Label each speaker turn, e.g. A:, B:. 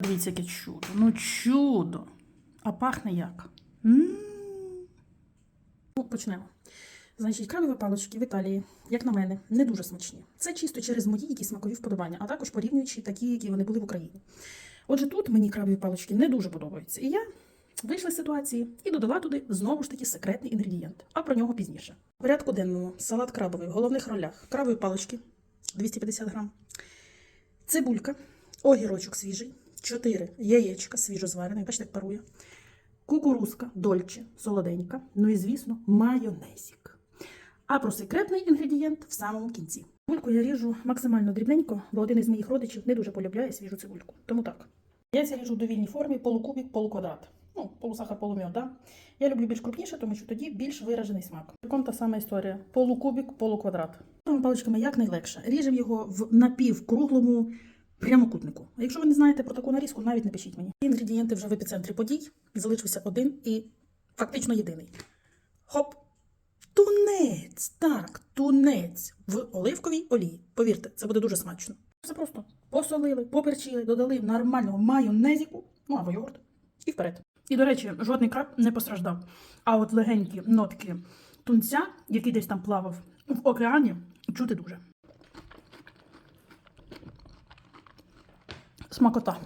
A: Дивіться, яке чудо. Ну чудо. А пахне як? м Ну, почнемо. Значить, крабові палички в Італії, як на мене, не дуже смачні. Це чисто через мої якісь смакові вподобання, а також порівнюючи такі, які вони були в Україні. Отже, тут мені крабові палички не дуже подобаються. І я вийшла з ситуації і додала туди знову ж таки секретний інгредієнт, а про нього пізніше. В порядку денному салат крабовий в головних ролях крабові палички 250 грам, цибулька, огірочок свіжий, 4 яєчка свіжозварених, бачите, як парує, кукурузка, дольче, солоденька, ну і, звісно, майонезик. А про секретний інгредієнт в самому кінці. Цибульку я ріжу максимально дрібненько, бо один із моїх родичів не дуже полюбляє свіжу цибульку. Тому так. Яйця ріжу в довільній формі, полукубік, полуквадрат. Ну, полусахар, полум'яд, да? Я люблю більш крупніше, тому що тоді більш виражений смак. Таком та сама історія. Полукубік, полуквадрат. Паличками як найлегше. Ріжемо його в напівкруглому прямокутнику. А якщо ви не знаєте про таку нарізку, навіть не пишіть мені. Інгредієнти вже в епіцентрі подій. Залишився один і фактично єдиний. Хоп! Тунець! Так, тунець в оливковій олії. Повірте, це буде дуже смачно. Все просто посолили, поперчили, додали нормального майонезіку, ну або йогурт, і вперед. І, до речі, жодний краб не постраждав. А от легенькі нотки тунця, який десь там плавав в океані, чути дуже. Смакота.